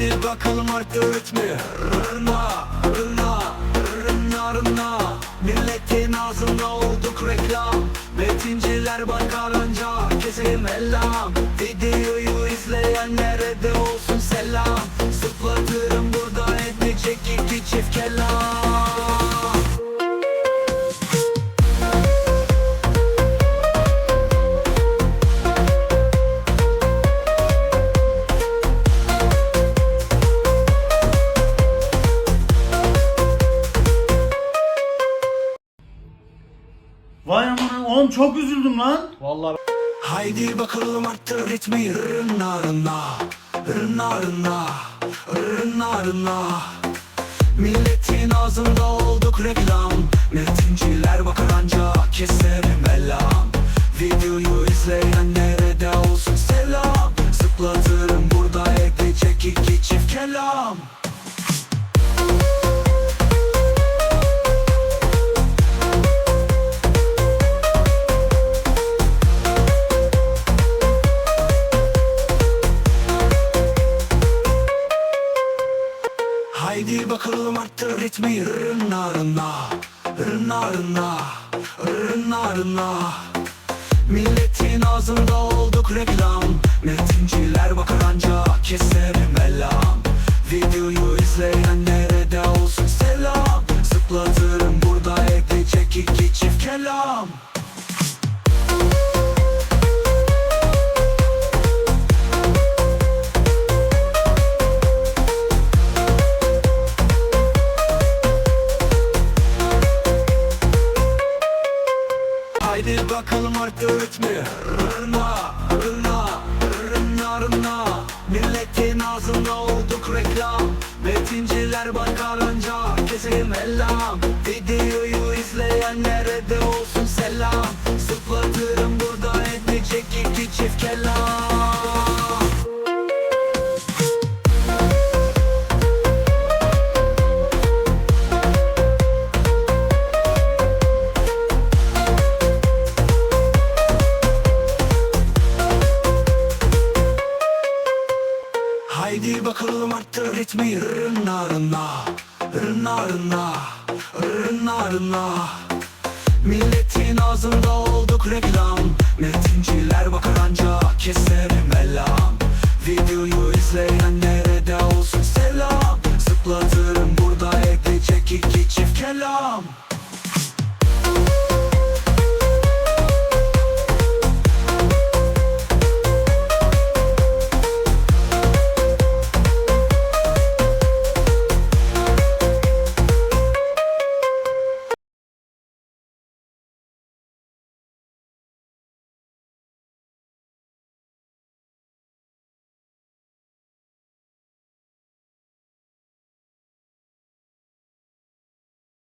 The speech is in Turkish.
bakalım arttır ritmi Rına, rına, rına, rına Milletin ağzında olduk reklam. Metinciler bankaranca keselim ellam oğlum çok üzüldüm lan. Vallahi Haydi bakalım arttır ritmi Rına rına. Rına rına. Rına rına. Milletin ağzında olduk reklam. Metinciler bakar anca keserim elam Videoyu izleyenlere de olsun selam. Zıplatırım burada edecek iki çift kelam Haydi bakalım arttır ritmi. Rına rına Rına rına Rına rına Milletin ağzında olduk reklam. Metinciler bakar anca keserim elam. Videoyu izleyenlere de olsun selam? Zıplatırım burada edecek iki çift kelam Haydi bakalım arttır ritmi Rına, rına, rına, rına Milletin ağzında olduk reklam. Metinciler bankaranca keselim ellam. Videoyu izleyenlere de olsun selam. Zıplatırım burada edecek iki çift kelam ritmi Rına rına Rına Milletin ağzında olduk reklam. Metinciler bakar anca keserim elam Videoyu izleyenlere